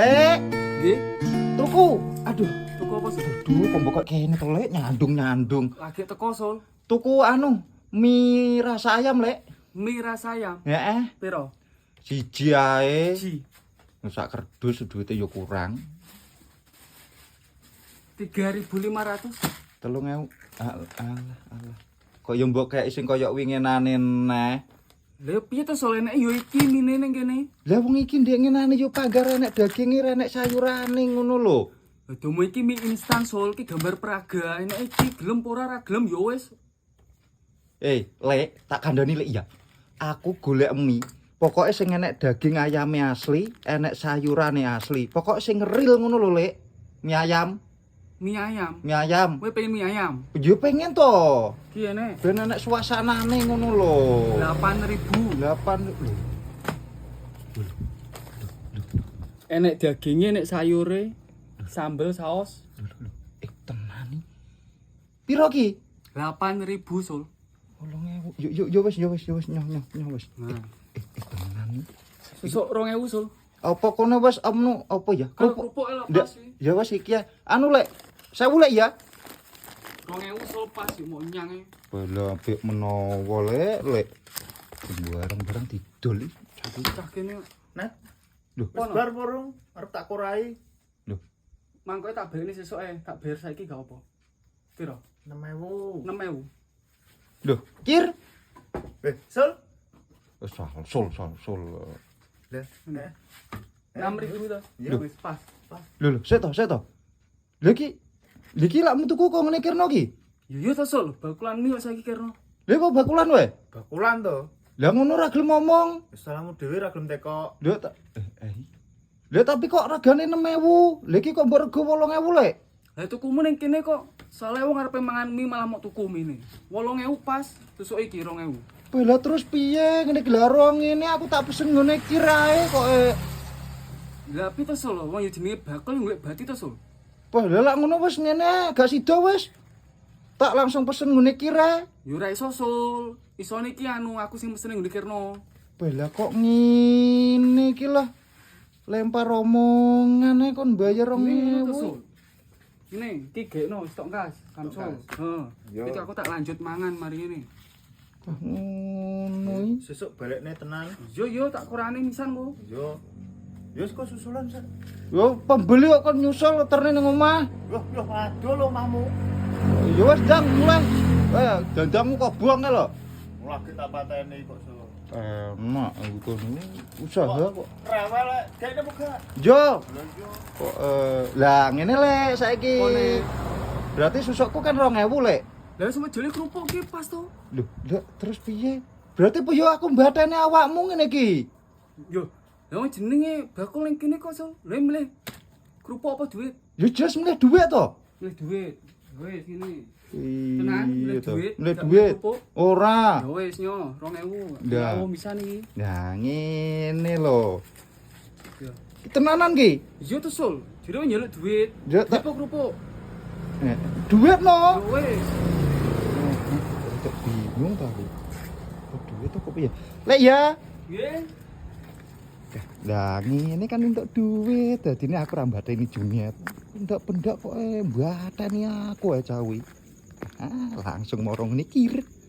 Lek, Nggih. tuku. Aduh, Tuku apa sih? aduh kok mbok kok kene to, Lek, nyandung-nyandung. Lagi teko Sul. Tuku anu, mie rasa ayam, Lek. Mie rasa ayam. Ya eh, Piro? siji ae. Ji. Sak kerdus duite yo kurang. 3500. Telung ewu. Al- Alah, alah. Kok yo mbok kayak sing koyo winginane neh. Lha piye to Sul enek yo iki mine ning kene? Lah wong iki ndek ngenane yo pagar enek daginge enek sayurane ngono lho. Domo iki mie instan Sul iki gambar Praga. Enek iki gelem ora ra gelem yo wis. Eh, Lek, tak kandhani Lek ya. Aku golek mie. Pokoke sing enek daging ayame asli, enek sayurane asli. Pokoke sing real ngono lho, Lek. Mie ayam, mie ayam. Mie ayam. Gue pengen mie ayam? Gue pengen toh iya nek ben anak suasana nih ngono lo delapan ribu. Delapan enek dagingnya enek sayure sambel saus. Eh tenan piro ki? Delapan ribu sul. Tolong yuk yuk yuk wes yuk wes yuk wes yuk eh, eh, eh tenang nih sesuk rong ewu sul. Apa kone wes amnu apa ya? Kerupuk. ya wes iki ya. Anu lek saya boleh ya? Dong ewu selepas sih mau nyang. Bela apik menawa lek. Barang-barang didol jatuh cah net, Nah. Bar porong arep tak korai. Lho. Mangkoe tak bayani sesuk sesuai, tak bayar saiki gak apa. Piro? 6000. 6000. Lho, kir. Eh, sol. Eh, sol, sol, sol, sol. Lah, dah. Eh. Eh. Pas, pas. Saya toh, saya toh. Lagi iki Lha iki lak tuku kok ngene kirno ki. Yo yo to Sul, bakulan mie kok saiki kirno. Lha kok bakulan wae? Bakulan to. Lah ngono ra gelem ngomong. Wis salamu dhewe ra gelem teko. Lho tak eh, eh. Lha tapi kok regane 6000. Lha iki kok mbok rego 8000 lek. Lah tukumu ning kene kok soalnya wong arepe mangan mie malah mau tuku mie ne. 8000 pas, sesuk iki 2000. Bela terus piye ngene glarong ngene aku tak pesen ngene kirae kok eh Lah pi to Sul, wong yo jenenge bakul golek bati to Sul. Padahal lak ngono wis ngene gak sida wis. Tak langsung pesen ngene kira. Yo ora iso Sul. Isone iki anu aku sing mesen ning Kirno. Bela kok ngene iki lah. Lempar omongan ae kon bayar Ini to 2000. Sul. Ini iki gekno stok gas, kamsul. Heeh. Iki aku tak lanjut mangan mari ini. Wah, Ngono. Sesuk balekne tenan. Yo yo tak kurane misan ku. Yo. Yo kok susulan, Sak. Yo pembeli kok kon nyusul terne ning omah. Loh, loh, aduh lo mahmu. Ya wis dang mulai. Eh, dandangmu kok buang lho. Lagi tak pateni kok, Sul. Enak iku ini usaha kok. Rewel kayaknya buka. Jo, Lho yo. kok eh lah ngene lek saiki. Kone. Berarti susukku kan 2000 lek. Lah semua jeli kerupuk ki pas to. Loh, lek terus piye? Berarti yo aku mbatene awakmu ngene iki. Yo, wong jenenge bakul ning kene kok Sul. Lah milih kerupuk apa duit? Yo jelas milih duit to. Milih duit. Wis ini. Tenan, milih duit, Milih duit. Ora. Ya wis nyo, 2000. Dah. Ya misan iki. Nah, ngene lho. Ya. Tenanan ki. Yo to Sul. Jero nyeluk duit. Ya, tak- Kerupuk. Eh, duit Ya no. wis. Kok bingung ta aku. Kok duit kok piye? Lek ya. Nggih. dang ini kan untuk duit, jadi ini aku rambat ini juniat. Untuk pendak kok eh batani aku ya cawi. Ah, langsung morong ini kirit.